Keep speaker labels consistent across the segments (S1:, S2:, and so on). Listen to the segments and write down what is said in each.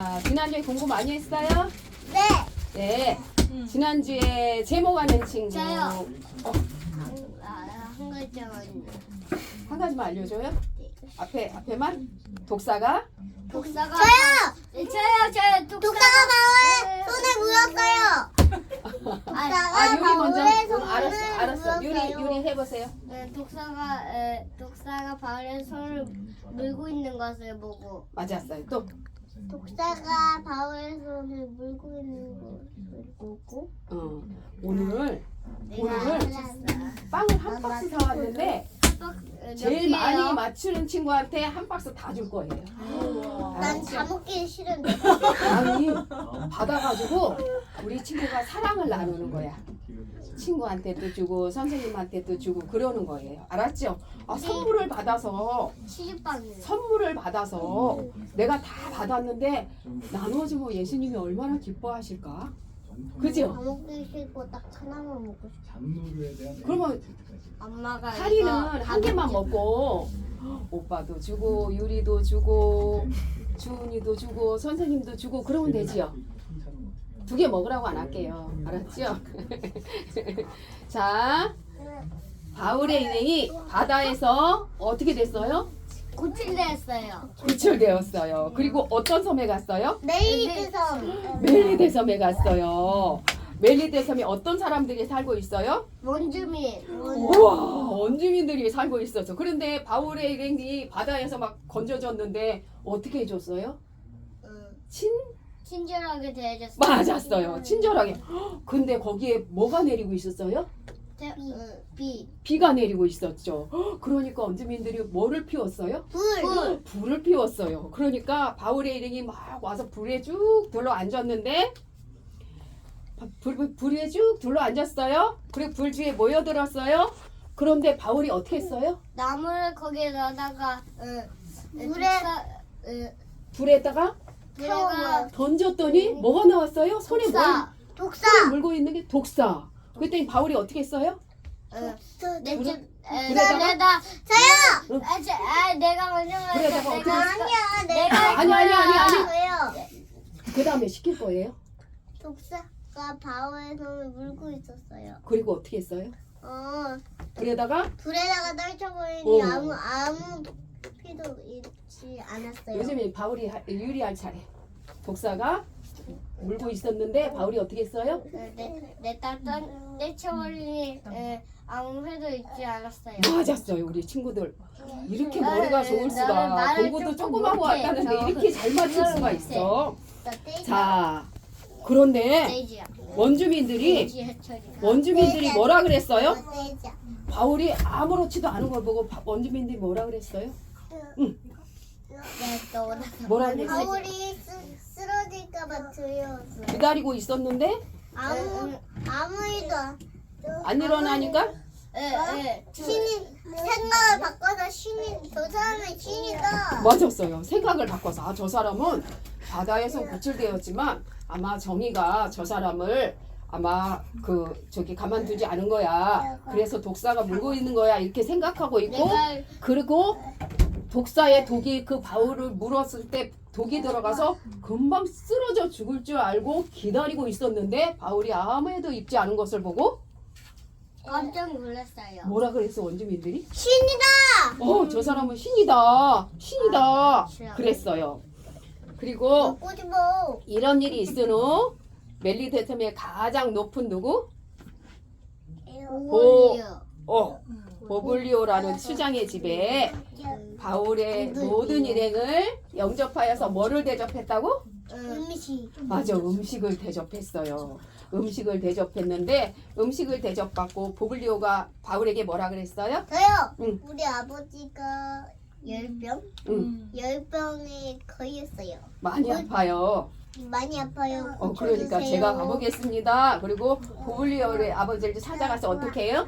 S1: 아, 지난주에 공부 많이 했어요?
S2: 네.
S1: 네. 지난주에 제목 아는 친구
S2: 저요.
S1: 어,
S2: 아, 한 글자만.
S1: 한 가지만 알려줘요? 앞에 앞에만 독사가
S2: 독사가. 저요. 네, 저요. 저요. 독사가 마을 손에 물었어요.
S1: 아 유리 먼저
S2: 바울의
S1: 응, 알았어
S2: 손을
S1: 알았어 유리
S2: 물었어요.
S1: 유리 해보세요.
S2: 네, 독사가 에, 독사가 바울의 손을 물고 있는 것을 보고
S1: 맞았어요. 또
S2: 독사가 바울의 손을 물고 있는 것을 보고
S1: 어, 오늘
S2: 내가
S1: 오늘
S2: 알았어.
S1: 빵을 한 박스 사왔는데 제일 많이 맞추는 친구한테 한 박스 다 줄 거예요.
S2: 난 다 먹기 싫은데.
S1: 아니 받아가지고 우리 친구가 사랑을 나누는 거야. 친구한테도 주고 선생님한테도 주고 그러는 거예요. 알았죠? 아, 선물을 받아서. 선물을 받아서 내가 다 받았는데 나눠주면 예수님이 얼마나 기뻐하실까? 그죠?
S2: 다 먹기 싫고 딱 하나만 먹고 싶어.
S3: 장로교에 대한
S1: 그러면
S2: 엄마가 이거
S1: 한 개만 먹고 오빠도 주고 유리도 주고 주은이도 주고 선생님도 주고 그러면 되지요. 두개 먹으라고 안 할게요. 알았죠? 자, 바울의 인행이 바다에서 어떻게 됐어요?
S2: 고칠됐어요.
S1: 구출되었어요. 그리고 어떤 섬에 갔어요?
S2: 섬.
S1: 멜리데 섬에 갔어요. 멜리데 섬에 어떤 사람들이 살고 있어요?
S2: 원주민.
S1: 우와, 원주민들이 살고 있었죠. 그런데 바울의 일행이 바다에서 막 건져졌는데 어떻게 해줬어요?
S2: 응.
S1: 친
S2: 친절하게 대해줬어요.
S1: 맞았어요. 친절하게. 헉, 근데 거기에 뭐가 내리고 있었어요?
S2: 비.
S1: 비가 내리고 있었죠. 헉, 그러니까 원주민들이 뭐를 피웠어요?
S2: 불.
S1: 불을 피웠어요. 그러니까 바울의 일행이 막 와서 불에 쭉 둘러 앉았는데 바- 불, 불- 불에 쭉 둘러 앉았어요. 그리고 불 주위에 모여들었어요. 그런데 바울이 어떻게 했어요?
S2: 나무를 거기에 넣다가 응, 물에 응,
S1: 불에다가
S2: 불에가
S1: 던졌더니 뭐가 나왔어요? 손에 뭘
S2: 독사. 독사.
S1: 손에 물고 있는 게 독사. 그랬더니 바울이 어떻게 했어요?
S2: 응. 내 집.
S1: 응.
S2: 아, 저, 아, 내가 먼저.
S1: 어떻게
S2: 내가
S1: 했어?
S2: 아니야. 내가 할
S1: 아니, 아니, 아니. 아니.
S2: 왜요?
S1: 그 다음에 시킬 거예요.
S2: 독사가 바울의 손을 물고 있었어요.
S1: 그리고 어떻게 했어요?
S2: 어,
S1: 불에다가
S2: 불에다가 떨쳐버리니
S1: 어.
S2: 아무 아무 피도 있지 않았어요.
S1: 요즘에 바울이 하- 유리할 차례. 독사가 물고 있었는데 바울이 어떻게 했어요?
S2: 내 딸딸 떼쳐버리니 에, 아무 회도 있지 않았어요.
S1: 맞았어요, 우리 친구들. 이렇게
S2: 나는-
S1: 머리가 좋을 수가. 공부도
S2: 조금
S1: 조금 하고
S2: 못해.
S1: 왔다는데
S2: 저-
S1: 이렇게 잘 맞출 수가
S2: 못해.
S1: 있어. 자, 그런데. 원주민들이
S2: 해처리.
S1: 원주민들이 뭐라 그랬어요? 바울이 아무렇지도 않은 걸 보고 바- 원주민들이 뭐라 그랬어요?
S2: 내또
S1: 뭐라 그랬어요?
S2: 바울이 쓰,
S1: 기다리고 있었는데?
S2: 아무 아무 일도
S1: 안 일어나니까?
S2: 에, 신이 생각을 바꿔서 신이 저 사람은 신이다.
S1: 맞았어요. 생각을 바꿔서. 아, 저 사람은 바다에서 구출되었지만 아마 정의가 저 사람을 아마 그 저기 가만두지 않은 거야. 그래서 독사가 물고 있는 거야. 이렇게 생각하고 있고
S2: 내가
S1: 그리고 독사의 독이 그 바울을 물었을 때 독이 들어가서 금방 쓰러져 죽을 줄 알고 기다리고 있었는데 바울이 아무 해도 입지 않은 것을 보고
S2: 깜짝 놀랐어요.
S1: 뭐라 그랬어 원주민들이?
S2: 신이다.
S1: 어 저 사람은 신이다 신이다 그랬어요. 그리고
S2: 먹고 싶어.
S1: 이런 일이 있은 후 멜리 대텀의 가장 높은 누구?
S2: 오리요.
S1: 어 보블리오라는 수장의 집에 바울의 모든 일행을 영접하여서 뭐를 대접했다고?
S2: 음식.
S1: 맞아 음식을 대접했어요. 음식을 대접했는데 음식을 대접받고 보블리오가 바울에게 뭐라 그랬어요?
S2: 저요.
S1: 응.
S2: 우리 아버지가 열병
S1: 응
S2: 열병에 걸렸어요.
S1: 많이 아파요.
S2: 많이 아파요.
S1: 어 그러니까. 제가 가보겠습니다. 그리고 보블리오의 아버지를 찾아가서 어떻게 해요?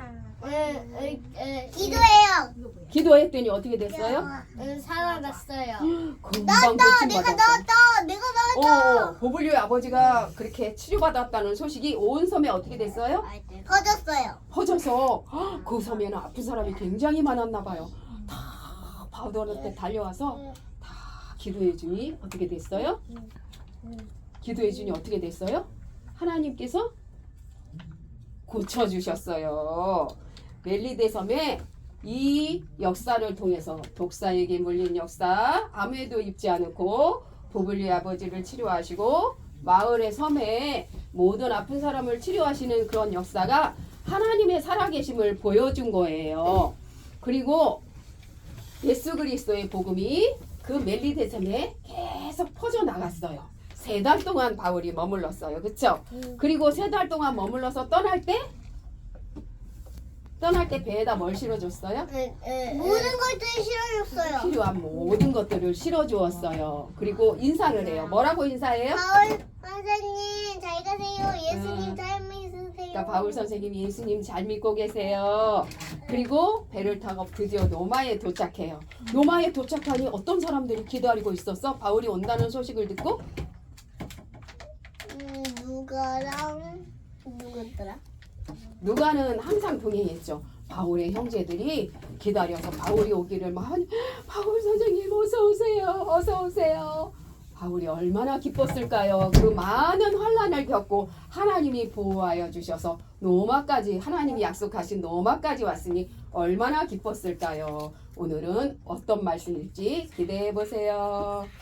S2: 기도해요.
S1: 기도했더니 어떻게 됐어요?
S2: 응, 살아났어요.
S1: 금방
S2: 내가
S1: 고침받았어요.
S2: 나왔다. 내가 나왔다.
S1: 어, 보블리오의 아버지가 그렇게 치료받았다는 소식이 온 섬에 어떻게 됐어요?
S2: 퍼졌어요.
S1: 퍼져서 헉, 그 섬에는 아픈 사람이 굉장히 많았나 봐요. 다 바울한테 달려와서 다 기도해 주니 어떻게 됐어요? 기도해 주니 어떻게 됐어요? 하나님께서 고쳐 주셨어요. 멜리데 섬에 이 역사를 통해서 독사에게 물린 역사, 아무에도 입지 않고 보블리 아버지를 치료하시고 마을의 섬에 모든 아픈 사람을 치료하시는 그런 역사가 하나님의 살아계심을 보여준 거예요. 그리고 예수 그리스도의 복음이 그 멜리데 섬에 계속 퍼져 나갔어요. 세 달 동안 바울이 머물렀어요. 그렇죠? 그리고 세 달 동안 머물러서 떠날 때 떠날 때 배에다 뭘 실어줬어요?
S2: 모든 것들이 싫어졌어요.
S1: 필요한 모든 것들을 실어주었어요. 그리고 인사를 해요. 뭐라고 인사해요?
S2: 바울 선생님 잘 가세요. 예수님
S1: 음.
S2: 잘 믿으세요.
S1: 그러니까 바울 선생님이 예수님 잘 믿고 계세요. 그리고 배를 타고 드디어 노마에 도착해요. 노마에 도착하니 어떤 사람들이 기다리고 있었어? 바울이 온다는 소식을 듣고
S2: 음, 누가랑 누구더라?
S1: 누가는 항상 동행했죠. 바울의 형제들이 기다려서 바울이 오기를 막 바울 선생님 어서 오세요. 어서 오세요. 바울이 얼마나 기뻤을까요? 그 많은 환란을 겪고 하나님이 보호하여 주셔서 노마까지 하나님이 약속하신 노마까지 왔으니 얼마나 기뻤을까요? 오늘은 어떤 말씀일지 기대해 보세요.